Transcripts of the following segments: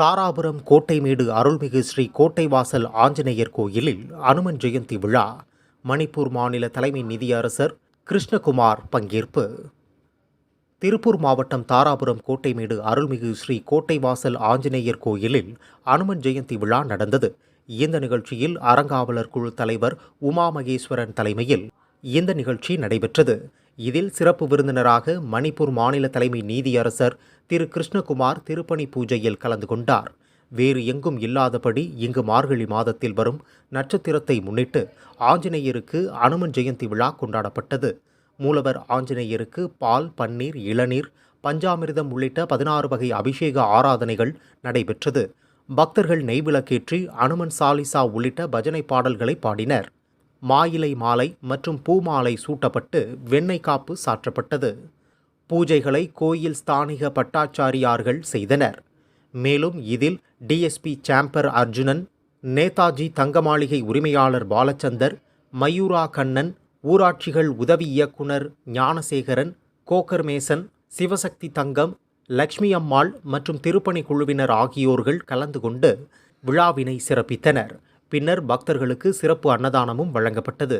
தாராபுரம் கோட்டைமேடு அருள்மிகு ஸ்ரீ கோட்டைவாசல் ஆஞ்சநேயர் கோயிலில் அனுமன் ஜெயந்தி விழா. மணிப்பூர் மாநில தலைமை நிதியரசர் கிருஷ்ணகுமார் பங்கேற்பு. திருப்பூர் மாவட்டம் தாராபுரம் கோட்டைமேடு அருள்மிகு ஸ்ரீ கோட்டைவாசல் ஆஞ்சநேயர் கோயிலில் அனுமன் ஜெயந்தி விழா நடந்தது. இந்த நிகழ்ச்சியில் அறங்காவலர் குழு தலைவர் உமா மகேஸ்வரன் தலைமையில் இந்த நிகழ்ச்சி நடைபெற்றது. இதில் சிறப்பு விருந்தினராக மணிப்பூர் மாநில தலைமை நீதியரசர் திரு கிருஷ்ணகுமார் திருப்பணி பூஜையில் கலந்து கொண்டார். வேறு எங்கும் இல்லாதபடி இங்கு மார்கழி மாதத்தில் வரும் நட்சத்திரத்தை முன்னிட்டு ஆஞ்சநேயருக்கு அனுமன் ஜெயந்தி விழா கொண்டாடப்பட்டது. மூலவர் ஆஞ்சநேயருக்கு பால் பன்னீர் இளநீர் பஞ்சாமிர்தம் உள்ளிட்ட பதினாறு வகை அபிஷேக ஆராதனைகள் நடைபெற்றது. பக்தர்கள் நெய்விளக்கேற்றி அனுமன் சாலிசா உள்ளிட்ட பஜனை பாடல்களை பாடினர். மாயிலை மாலை மற்றும் பூமாலை சூட்டப்பட்டு வெண்ணெய் காப்பு சாற்றப்பட்டது. பூஜைகளை கோயில் ஸ்தானிக பட்டாச்சாரியார்கள் செய்தனர். மேலும் இதில் டிஎஸ்பி சாம்பர் அர்ஜுனன் நேதாஜி தங்க மாளிகை உரிமையாளர் பாலச்சந்தர் மயூரா கண்ணன் ஊராட்சிகள் உதவி இயக்குனர் ஞானசேகரன் கோக்கர் மேசன் சிவசக்தி தங்கம் லக்ஷ்மி அம்மாள் மற்றும் திருப்பணி குழுவினர் ஆகியோர்கள் கலந்து கொண்டு விழாவினை சிறப்பித்தனர். பின்னர் பக்தர்களுக்கு சிறப்பு அன்னதானமும் வழங்கப்பட்டது.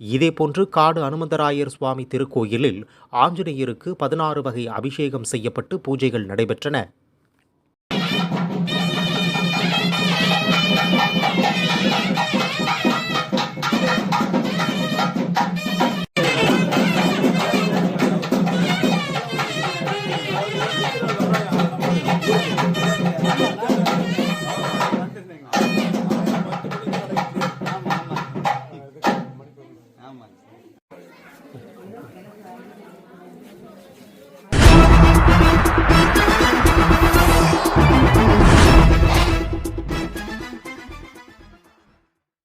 இதேபோன்று காடு அனுமந்தராயர் சுவாமி திருக்கோயிலில் ஆஞ்சநேயருக்கு பதினாறு வகை அபிஷேகம் செய்யப்பட்டு பூஜைகள் நடைபெற்றன.